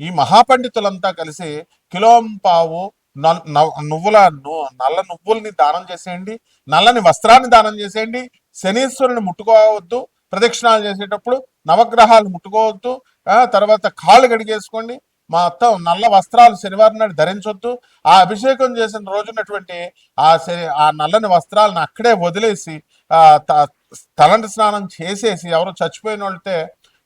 ఈ మహాపండితులంతా కలిసి కిలోంపావు null- now- నువ్వుల ను- నల్ల నువ్వుల్ని దానం చేసేయండి నల్లని వస్త్రాన్ని దానం చేసేయండి శనీశ్వరుని ముట్టుకోవద్దు ప్రదక్షిణాలు చేసేటప్పుడు నవగ్రహాలు ముట్టుకోవద్దు తర్వాత కాళ్ళు గడిగేసుకోండి మొత్తం నల్ల వస్త్రాలు శనివారం నాడు ధరించొద్దు. ఆ అభిషేకం చేసిన రోజునటువంటి ఆ ఆ నల్లని వస్త్రాలను అక్కడే వదిలేసి ఆ తలంటి స్నానం చేసేసి ఎవరు చచ్చిపోయిన వాళ్ళతే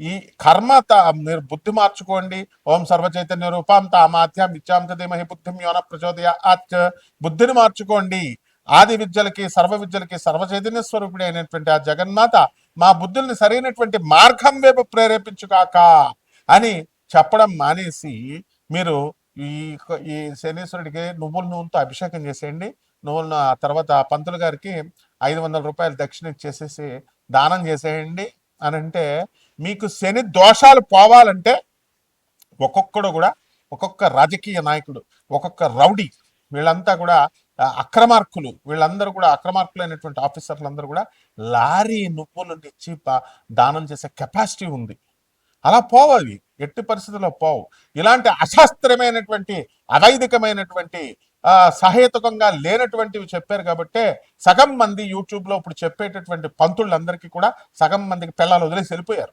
ఈ కర్మ త- మీరు బుద్ధి మార్చుకోండి. ఓం సర్వచైతన్య రూపాం తామాధ్యాం ఇచ్చాం ధీమహి బుద్ధిం యోన ప్రచోదయ ఆచ్ బుద్ధిని మార్చుకోండి. ఆది విద్యలకి సర్వ విద్యలకి సర్వచైతన్య స్వరూపుడి అయినటువంటి ఆ జగన్మాత మా బుద్ధుల్ని సరైనటువంటి మార్గం వైపు ప్రేరేపించుగాక అని చెప్పడం మానేసి మీరు ఈ ఈ శనీశ్వరుడికి నువ్వుల నూనెతో అభిషేకం చేసేయండి. నువ్వులను ఆ తర్వాత పంతులు గారికి ఐదు వందల రూపాయలు దక్షిణ ఇచ్చేసేసి దానం చేసేయండి. అని అంటే మీకు శని దోషాలు పోవాలంటే ఒక్కొక్కడు కూడా ఒక్కొక్క రాజకీయ నాయకుడు ఒక్కొక్క రౌడీ వీళ్ళంతా కూడా అక్రమార్కులు వీళ్ళందరూ కూడా అక్రమార్కులైనటువంటి ఆఫీసర్లందరూ కూడా లారీ నువ్వులు ఇచ్చి దానం చేసే కెపాసిటీ ఉంది. అలా పోవాలి ఎట్టి పరిస్థితుల్లో పోవు. ఇలాంటి అశాస్త్రమైనటువంటి అవైదికమైనటువంటి సహేతుకంగా లేనటువంటివి చెప్పారు కాబట్టే సగం మంది యూట్యూబ్లో ఇప్పుడు చెప్పేటటువంటి పంతులందరికీ కూడా సగం మందికి పిల్లలు వదిలేసి వెళ్ళిపోయారు.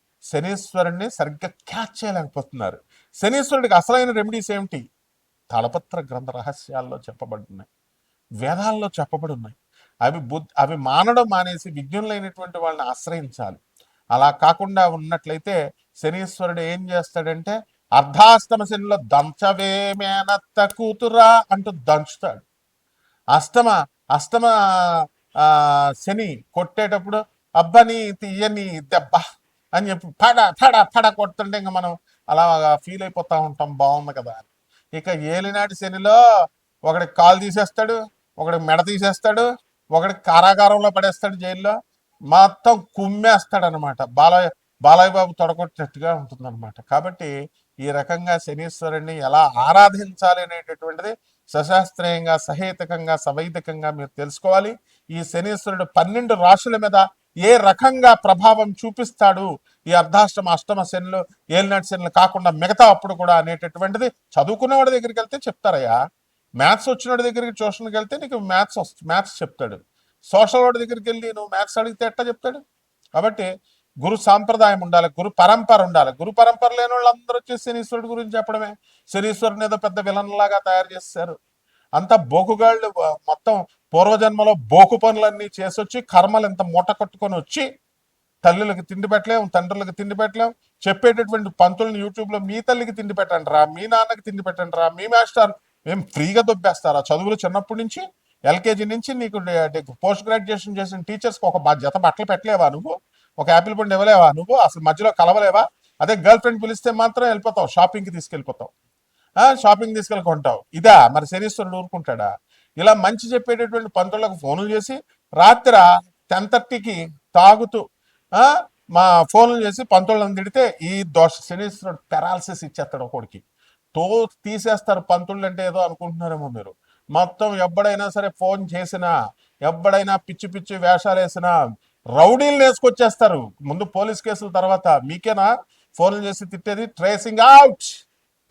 శనీశ్వరుణ్ణి సరిగ్గా క్యాచ్ చేయలేకపోతున్నారు. శనీశ్వరుడికి అసలైన రెమెడీస్ ఏమిటి? తలపత్ర గ్రంథ రహస్యాల్లో చెప్పబడున్నాయి. వేదాల్లో చెప్పబడి ఉన్నాయి అవి బుద్ధి అవి మానడం మానేసి విజ్ఞులైనటువంటి వాళ్ళని ఆశ్రయించాలి. అలా కాకుండా ఉన్నట్లయితే శనీశ్వరుడు ఏం చేస్తాడంటే అర్ధాష్టమ శనిలో దంచవేమేనత్త కూతురా అంటూ దంచుతాడు. అష్టమ అష్టమ శని కొట్టేటప్పుడు అబ్బని తీయని దెబ్బ అని చెప్పి పడ పడ పడ కొడుతుంటే ఇంకా మనం అలా ఫీల్ అయిపోతా ఉంటాం. బాగుంది కదా. ఇక ఏలినాటి శనిలో ఒకడికి కాలు తీసేస్తాడు ఒకడికి మెడ తీసేస్తాడు ఒకడి కారాగారంలో పడేస్తాడు జైల్లో. మొత్తం కుమ్మేస్తాడు అనమాట బాలయ్య బాలయ్య బాబు తొడగొట్టినట్టుగా ఉంటుందన్నమాట కాబట్టి ఈ రకంగా శనీశ్వరుణ్ణి ఎలా ఆరాధించాలి అనేటటువంటిది సశాస్త్రీయంగా సహేతకంగా సవైదికంగా మీరు తెలుసుకోవాలి. ఈ శనీశ్వరుడు పన్నెండు రాశుల మీద ఏ రకంగా ప్రభావం చూపిస్తాడు ఈ అర్ధాష్టమ అష్టమ శనులు ఏలినాటి శనులు కాకుండా మిగతా అప్పుడు కూడా అనేటటువంటిది చదువుకున్న వాడి దగ్గరికి వెళ్తే చెప్తారయ్యా. మ్యాథ్స్ వచ్చిన వాడి దగ్గరికి ట్యూషన్కి వెళ్తే నీకు మ్యాథ్స్ వస్తుంది మ్యాథ్స్ చెప్తాడు. సోషల్ వాడి దగ్గరికి వెళ్ళి నువ్వు మ్యాథ్స్ అడిగితే ఎట్టా చెప్తాడు? కాబట్టి గురు సాంప్రదాయం ఉండాలి గురు పరంపర ఉండాలి. గురు పరంపర లేని వాళ్ళు అందరూ వచ్చి శనీశ్వరుడు గురించి చెప్పడమే. శనీశ్వరుని ఏదో పెద్ద విలన్ లాగా తయారు చేస్తారు అంత బోకుగాళ్ళు మొత్తం పూర్వజన్మలో బోకు పనులన్నీ చేసొచ్చి కర్మలు ఇంత మూట కట్టుకొని వచ్చి తల్లులకు తిండి పెట్టలేం తండ్రులకు తిండి పెట్టలేం చెప్పేటటువంటి పంతులను యూట్యూబ్లో మీ తల్లికి తిండి పెట్టండి రా మీ నాన్నకి తిండి పెట్టండి రా మీ మాస్టర్ మేము ఫ్రీగా దొబ్బేస్తారా. చదువులు చిన్నప్పటి నుంచి ఎల్కేజీ నుంచి నీకు పోస్ట్ గ్రాడ్యుయేషన్ చేసిన టీచర్స్కి ఒక జత బట్టలు పెట్టలేవా నువ్వు? ఒక యాపిల్ పండు ఇవ్వలేవా నువ్వు? అసలు మధ్యలో కలవలేవా? అదే గర్ల్ ఫ్రెండ్ పిలిస్తే మాత్రం వెళ్ళిపోతావు షాపింగ్కి తీసుకెళ్ళిపోతావు. షాపింగ్ తీసుకెళ్ళి కొంటావు. ఇదా మరి శనీశ్వరుడు ఊరుకుంటాడా? ఇలా మంచి చెప్పేటటువంటి పంతులకు ఫోన్లు చేసి రాత్రి టెన్ థర్టీకి తాగుతూ మా ఫోన్లు చేసి పంతులను తిడితే ఈ దోష శనీశ్వరుడు పెరాలసిస్ ఇచ్చేస్తాడు ఒకడికి. తో తీసేస్తారు పంతులు అంటే ఏదో అనుకుంటున్నారేమో మీరు. మొత్తం ఎప్పుడైనా సరే ఫోన్ చేసినా ఎప్పుడైనా పిచ్చి పిచ్చి వేషాలు వేసినా రౌడీలు వేసుకొచ్చేస్తారు. ముందు పోలీస్ కేసుల తర్వాత మీకేనా? ఫోన్లు చేసి తిట్టేది ట్రేసింగ్ అవుట్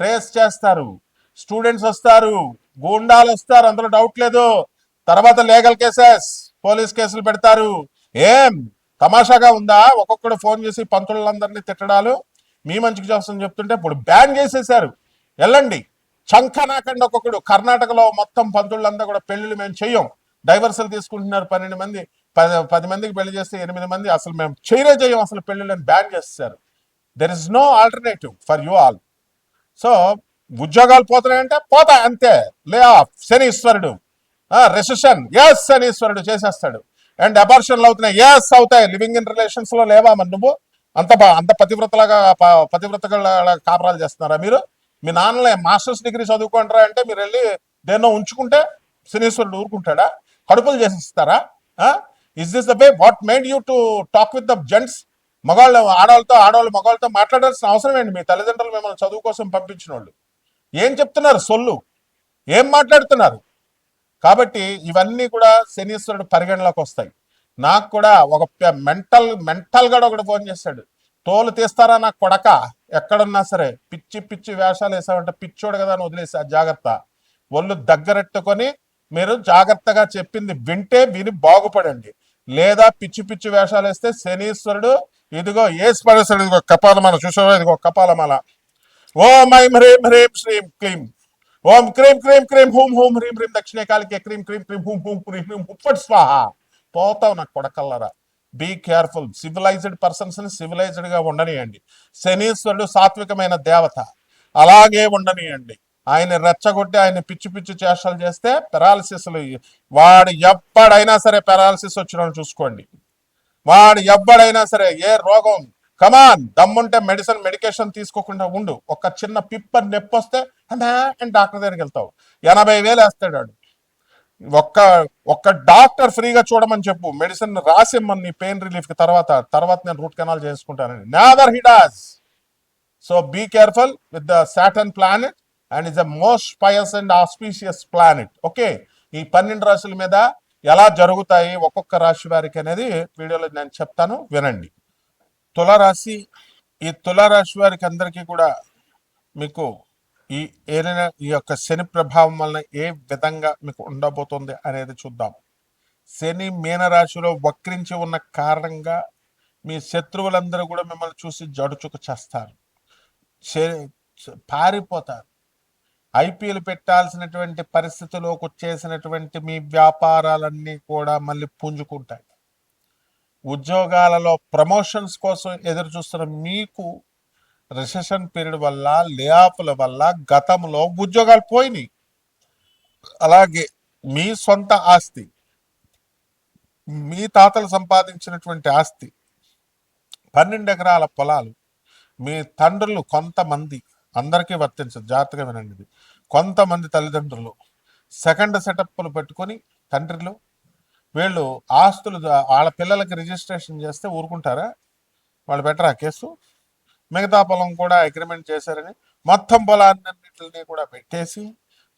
ట్రేస్ చేస్తారు. స్టూడెంట్స్ వస్తారు. గూండాలు వస్తారు. అందులో డౌట్ లేదు. తర్వాత లీగల్ కేసెస్ పోలీస్ కేసులు పెడతారు. ఏం? తమాషాగా ఉందా? ఒక్కొక్కడు ఫోన్ చేసి పంతులందరినీ తిట్టడాలు. మీ మంచికి చేస్తామని చెప్తుంటే ఇప్పుడు బ్యాన్ చేసేసారు వెళ్ళండి చంకనాకండి ఒక్కొక్కడు. కర్ణాటకలో మొత్తం పంతులంతా కూడా పెళ్ళిళ్ళు మేము చెయ్యం. డైవర్సల్ తీసుకుంటున్నారు పన్నెండు మంది. పది పది మందికి పెళ్ళి చేస్తే ఎనిమిది మంది. అసలు మేము చేయరే చేయం అసలు పెళ్ళిళ్ళని బ్యాన్ చేస్తారు there is no alternative for you all so ఉద్యోగాలు పోతున్నాయంటే పోతాయి అంతే. Lay off. శనీశ్వరుడు. రెసెషన్ ఎస్ శనీశ్వరుడు చేసేస్తాడు. అండ్ అబార్షన్లు అవుతున్నాయి. ఎస్ అవుతాయి. లివింగ్ ఇన్ రిలేషన్స్లో లేవా మరి నువ్వు? అంత బా- అంత పతివ్రతలాగా ప- పతివ్రతగా కాపురాలు చేస్తున్నారా మీరు? మీ నాన్నలే మాస్టర్స్ డిగ్రీ చదువుకుంటారా అంటే మీరు వెళ్ళి దేన్నో ఉంచుకుంటే శనీశ్వరుడు ఊరుకుంటాడా? కడుపులు చేసిస్తారా? Is this the way what made you to talk with the gents మగవాళ్ళు ఆడవాళ్ళతో ఆడవాళ్ళు మగవాళ్ళతో మాట్లాడాల్సిన అవసరం ఏంటి? మీ తల్లిదండ్రులు మిమ్మల్ని చదువు కోసం పంపించిన వాళ్ళు. ఏం చెప్తున్నారు? సొల్లు. ఏం మాట్లాడుతున్నారు? కాబట్టి ఇవన్నీ కూడా శనీశ్వరుడు పరిగణలోకి వస్తాయి. నాకు కూడా ఒక మెంటల్ మెంటల్గా ఒకటి ఫోన్ చేశాడు తోలు తీస్తారా నాకు కొడక? ఎక్కడున్నా సరే పిచ్చి పిచ్చి వేషాలు వేసామంటే పిచ్చోడు కదా అని వదిలేసా జాగ్రత్త. ఒళ్ళు దగ్గరెట్టుకొని మీరు జాగ్రత్తగా చెప్పింది వింటే విని బాగుపడండి. లేదా పిచ్చి పిచ్చి వేషాలు వేస్తే శనీశ్వరుడు ఇదిగో ఏ పడేస్తాడు ఇదిగో కపాలమాల చూసావా? ఇదిగో కపాలమాల. ఓం ఐం హ్రీం హ్రీం శ్రీం క్లీం. ఓం క్రీం క్రీం క్రీం హూం హూం హ్రీం హ్రీం దక్షిణ కాలికి క్రీం క్రీం క్రీం హూం హూం హ్రీం హ్రీం హుప్పట్ స్వాహ. పోతావు నాకు కొడకల్లరా. బీ కేర్ఫుల్ సివిలైజ్డ్ పర్సన్స్ని సివిలైజ్డ్గా ఉండనియండి. శనీశ్వరుడు సాత్వికమైన దేవత. అలాగే ఉండనియండి. ఆయన రెచ్చగొట్టి ఆయన పిచ్చి పిచ్చి చేష్టలు చేస్తే పెరాలసిస్లు వాడు ఎప్పుడైనా సరే పెరాలసిస్ వచ్చిన చూసుకోండి. వాడు ఎవ్వడైనా సరే ఏ రోగం కమాన్ దమ్ముంటే మెడిసిన్ మెడికేషన్ తీసుకోకుండా ఉండు. ఒక చిన్న పిప్పర్ నొప్పి వస్తే అంటే డాక్టర్ దగ్గరికి వెళ్తావు. ఎనభై వేలు వేస్తాడు ఒక్క ఒక్క డాక్టర్ ఫ్రీగా చూడమని చెప్పు. మెడిసిన్ రాసిమ్మని నీ పెయిన్ రిలీఫ్కి తర్వాత తర్వాత నేను రూట్ కెనాల్ చేసుకుంటానని నాదర్ హిడాస్ so be careful with the Saturn planet and is the most pious and auspicious planet okay ఈ పన్నెండు రాశుల మీద ఎలా జరుగుతాయి ఒక్కొక్క రాశి వారికి అనేది వీడియోలో నేను చెప్తాను వినండి. తులారాశి ఈ తులారాశి వారికి అందరికీ కూడా మీకు ఈ ఏదైనా ఈ యొక్క శని ప్రభావం వలన ఏ విధంగా మీకు ఉండబోతుంది అనేది చూద్దాం. శని మీనరాశిలో వక్రించి ఉన్న కారణంగా మీ శత్రువులందరూ కూడా మిమ్మల్ని చూసి జడుచుకు చేస్తారు. పారిపోతారు. ఐపీఎల్ పెట్టాల్సినటువంటి పరిస్థితిలోకి వచ్చేసినటువంటి మీ వ్యాపారాలన్నీ కూడా మళ్ళీ పుంజుకుంటాయి. ఉద్యోగాలలో ప్రమోషన్స్ కోసం ఎదురు చూస్తున్న మీకు రిసెషన్ పీరియడ్ వల్ల లేఆఫ్ల వల్ల గతంలో ఉద్యోగాలు పోయినాయి. అలాగే మీ సొంత ఆస్తి మీ తాతలు సంపాదించినటువంటి ఆస్తి పన్నెండు ఎకరాల పొలాలు మీ తండ్రులు కొంతమంది అందరికీ వర్తించదు. జాగ్రత్తగా వినండి ఇది. కొంతమంది తల్లిదండ్రులు సెకండ్ సెటప్లు పెట్టుకొని తండ్రిలు వీళ్ళు ఆస్తులు వాళ్ళ పిల్లలకి రిజిస్ట్రేషన్ చేస్తే ఊరుకుంటారా? వాళ్ళు బెటరా కేసు? మిగతా పొలం కూడా అగ్రిమెంట్ చేశారని మొత్తం పొలాన్నింటిని కూడా పెట్టేసి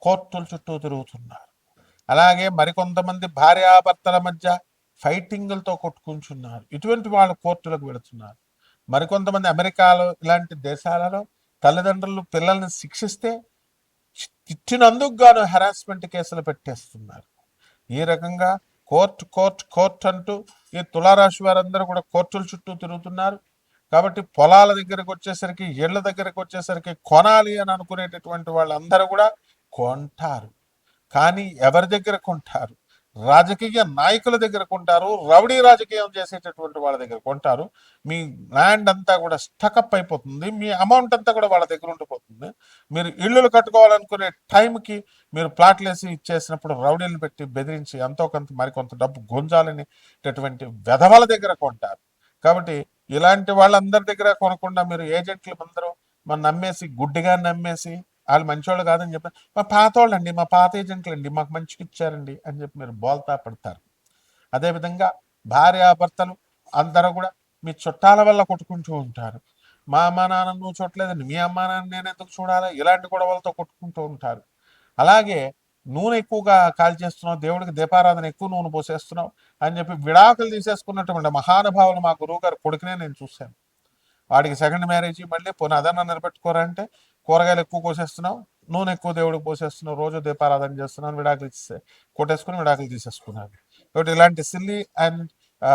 కోర్టుల చుట్టూ తిరుగుతున్నారు. అలాగే మరికొంతమంది భార్యాభర్తల మధ్య ఫైటింగులతో కొట్టుకుంటున్నారు. ఇటువంటి వాళ్ళు కోర్టులకు వెళుతున్నారు. మరికొంతమంది అమెరికాలో ఇలాంటి దేశాలలో తల్లిదండ్రులు పిల్లల్ని శిక్షిస్తే తిట్టినందుకు గాను హెరాస్మెంట్ కేసులు పెట్టేస్తున్నారు. ఈ రకంగా కోర్టు కోర్టు కోర్టు అంటూ ఈ తులారాశి వారందరూ కూడా కోర్టుల చుట్టూ తిరుగుతున్నారు. కాబట్టి పొలాల దగ్గరకు వచ్చేసరికి ఇళ్ళ దగ్గరకు వచ్చేసరికి కొనాలి అని అనుకునేటటువంటి వాళ్ళందరూ కూడా కొంటారు. కానీ ఎవరి దగ్గర కొంటారు? రాజకీయ నాయకుల దగ్గర కొంటారు రౌడీ రాజకీయం చేసేటటువంటి వాళ్ళ దగ్గర కొంటారు. మీ ల్యాండ్ అంతా కూడా స్టకప్ అయిపోతుంది. మీ అమౌంట్ అంతా కూడా వాళ్ళ దగ్గర ఉండిపోతుంది. మీరు ఇళ్ళు కట్టుకోవాలనుకునే టైంకి మీరు ప్లాట్లు వేసి ఇచ్చేసినప్పుడు రౌడీలు పెట్టి బెదిరించి ఎంతో కొంత మరికొంత డబ్బు గుంజాలనేటటువంటి వెధవల దగ్గర కొంటారు. కాబట్టి ఇలాంటి వాళ్ళందరి దగ్గర కొనకుండా మీరు ఏజెంట్లు అందరూ మన నమ్మేసి గుడ్డిగా నమ్మేసి వాళ్ళు మంచోళ్ళు కాదని చెప్పారు మా పాత వాళ్ళండి మా పాత ఏజెంట్లు అండి మాకు మంచిగా ఇచ్చారండి అని చెప్పి మీరు బోల్తా పడతారు. అదేవిధంగా భార్యాభర్తలు అందరూ కూడా మీ చుట్టాల వల్ల కొట్టుకుంటూ ఉంటారు. మా అమ్మా నాన్న నువ్వు చూడలేదండి మీ అమ్మా నాన్న నేను ఎందుకు చూడాలి? ఇలాంటి గొడవలతో కొట్టుకుంటూ ఉంటారు. అలాగే నూనె ఎక్కువగా కాల్ చేస్తున్నావు దేవుడికి దీపారాధన ఎక్కువ నూనె పోసేస్తున్నావు అని చెప్పి విడాకులు తీసేసుకున్నటువంటి మహానుభావులు మా గురువు గారు కొడుకునే నేను చూశాను. వాడికి సెకండ్ మ్యారేజ్ మళ్ళీ పునాదన నిలబెట్టుకోరంటే కూరగాయలు ఎక్కువ కోసేస్తున్నావు నూనె ఎక్కువ దేవుడికి పోసేస్తున్నావు రోజు దీపారాధన చేస్తున్నాను విడాకులు ఇస్తే కొట్టేసుకుని విడాకులు తీసేసుకున్నాను కాబట్టి ఇలాంటి సిల్లీ అండ్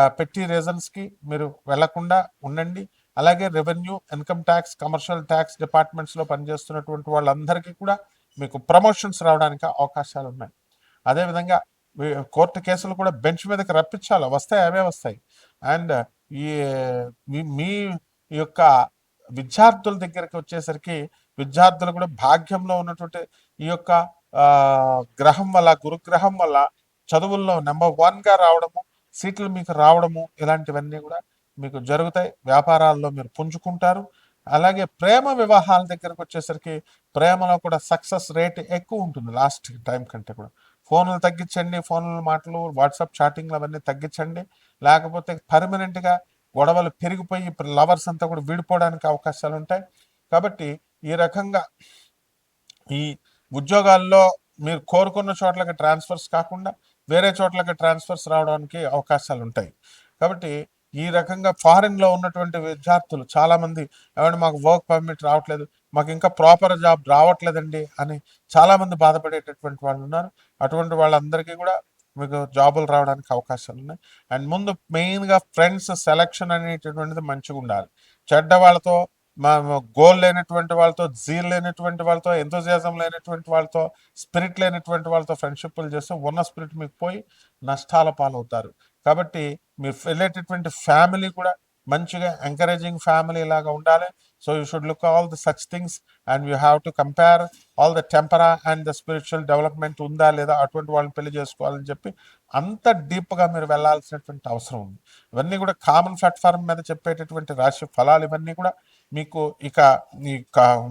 పెట్టి రీజన్స్కి మీరు వెళ్ళకుండా ఉండండి. అలాగే revenue income tax commercial tax డిపార్ట్మెంట్స్లో పనిచేస్తున్నటువంటి వాళ్ళందరికీ కూడా మీకు ప్రమోషన్స్ రావడానికి అవకాశాలు ఉన్నాయి. అదేవిధంగా మీ కోర్టు కేసులు కూడా బెంచ్ మీదకి రప్పించాలి. వస్తాయి అవే వస్తాయి. అండ్ ఈ మీ- మీ యొక్క విద్యార్థుల దగ్గరికి వచ్చేసరికి విద్యార్థులు కూడా భాగ్యంలో ఉన్నటువంటి ఈ యొక్క గ్రహం వల్ల గురుగ్రహం వల్ల చదువుల్లో నెంబర్ వన్గా రావడము సీట్లు మీకు రావడము ఇలాంటివన్నీ కూడా మీకు జరుగుతాయి. వ్యాపారాల్లో మీరు పుంజుకుంటారు. అలాగే ప్రేమ వివాహాల దగ్గరకు వచ్చేసరికి ప్రేమలో కూడా సక్సెస్ రేట్ ఎక్కువ ఉంటుంది లాస్ట్ టైం కంటే కూడా. ఫోన్లు తగ్గించండి ఫోన్ల మాటలు వాట్సాప్ చాటింగ్లు అవన్నీ తగ్గించండి. లేకపోతే పర్మనెంట్గా గొడవలు పెరిగిపోయి లవర్స్ అంతా కూడా విడిపోవడానికి అవకాశాలు ఉంటాయి. కాబట్టి ఈ రకంగా ఈ ఉద్యోగాల్లో మీరు కోరుకున్న చోట్లకి ట్రాన్స్ఫర్స్ కాకుండా వేరే చోట్లకి ట్రాన్స్ఫర్స్ రావడానికి అవకాశాలు ఉంటాయి. కాబట్టి ఈ రకంగా ఫారిన్లో ఉన్నటువంటి విద్యార్థులు చాలామంది ఏమంటే మాకు వర్క్ పర్మిట్ రావట్లేదు మాకు ఇంకా ప్రాపర్ జాబ్ రావట్లేదండి అని చాలామంది బాధపడేటటువంటి వాళ్ళు ఉన్నారు. అటువంటి వాళ్ళందరికీ కూడా మీకు జాబులు రావడానికి అవకాశాలు ఉన్నాయి. అండ్ ముందు మెయిన్గా ఫ్రెండ్స్ సెలక్షన్ అనేటటువంటిది మంచిగా ఉండాలి చెడ్డ వాళ్ళతో గోల్ లేనటువంటి వాళ్ళతో జీల్ లేనటువంటి వాళ్ళతో ఎంతోజియాజం లేనటువంటి వాళ్ళతో స్పిరిట్ లేనటువంటి వాళ్ళతో ఫ్రెండ్షిప్లు చేస్తే ఉన్న స్పిరిట్ మీకు పోయి నష్టాల పాలవుతారు. కాబట్టి మీరు వెళ్ళేటటువంటి ఫ్యామిలీ కూడా మంచిగా ఎంకరేజింగ్ ఫ్యామిలీ లాగా ఉండాలి. So you should look all the such things and you have to compare all the temporal and the spiritual development ఉందా లేదా అటువంటి వాళ్ళని పెళ్ళి చేసుకోవాలని చెప్పి అంత డీప్గా మీరు వెళ్ళాల్సినటువంటి అవసరం ఉంది. ఇవన్నీ కూడా కామన్ ప్లాట్ఫామ్ మీద చెప్పేటటువంటి రాశి ఫలాలు ఇవన్నీ కూడా మీకు ఇక మీ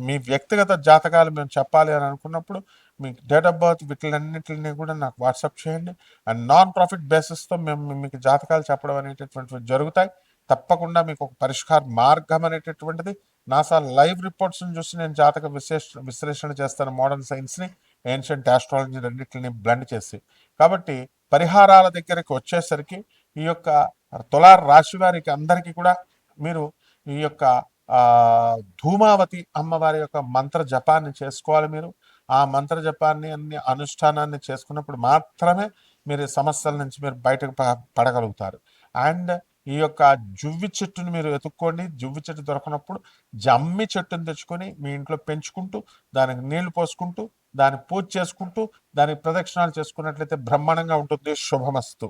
మీ వ్యక్తిగత జాతకాలు మేము చెప్పాలి అని అనుకున్నప్పుడు మీ డేట్ ఆఫ్ బర్త్ వీటిలన్నింటిని కూడా నాకు వాట్సాప్ చేయండి. అండ్ నాన్ ప్రాఫిట్ బేసిస్తో మేము మీకు జాతకాలు చెప్పడం అనేటటువంటివి జరుగుతాయి. తప్పకుండా మీకు ఒక పరిష్కార మార్గం అనేటటువంటిది. నాసా లైవ్ రిపోర్ట్స్ని చూసి నేను జాతక విశేష విశ్లేషణ చేస్తాను మోడర్న్ సైన్స్ని ఏన్షియంట్ ఆస్ట్రాలజీ రెండింటిని బ్లెండ్ చేసి. కాబట్టి పరిహారాల దగ్గరికి వచ్చేసరికి ఈ యొక్క తులా రాశి వారికి అందరికీ కూడా మీరు ఈ యొక్క ధూమావతి అమ్మవారి యొక్క మంత్ర జపాన్ని చేసుకోవాలి మీరు. ఆ మంత్ర జపాన్ని అన్ని అనుష్ఠానాన్ని చేసుకున్నప్పుడు మాత్రమే మీరు సమస్యల నుంచి మీరు బయటకు ప- పడగలుగుతారు. అండ్ ఈ యొక్క జువ్వి చెట్టుని మీరు వెతుక్కోండి జువ్వి చెట్టు దొరకనప్పుడు జమ్మి చెట్టుని తెచ్చుకొని మీ ఇంట్లో పెంచుకుంటూ దానికి నీళ్ళు పోసుకుంటూ దాన్ని పూజ చేసుకుంటూ దానికి ప్రదక్షిణాలు చేసుకున్నట్లయితే బ్రహ్మాండంగా ఉంటుంది. శుభమస్తు.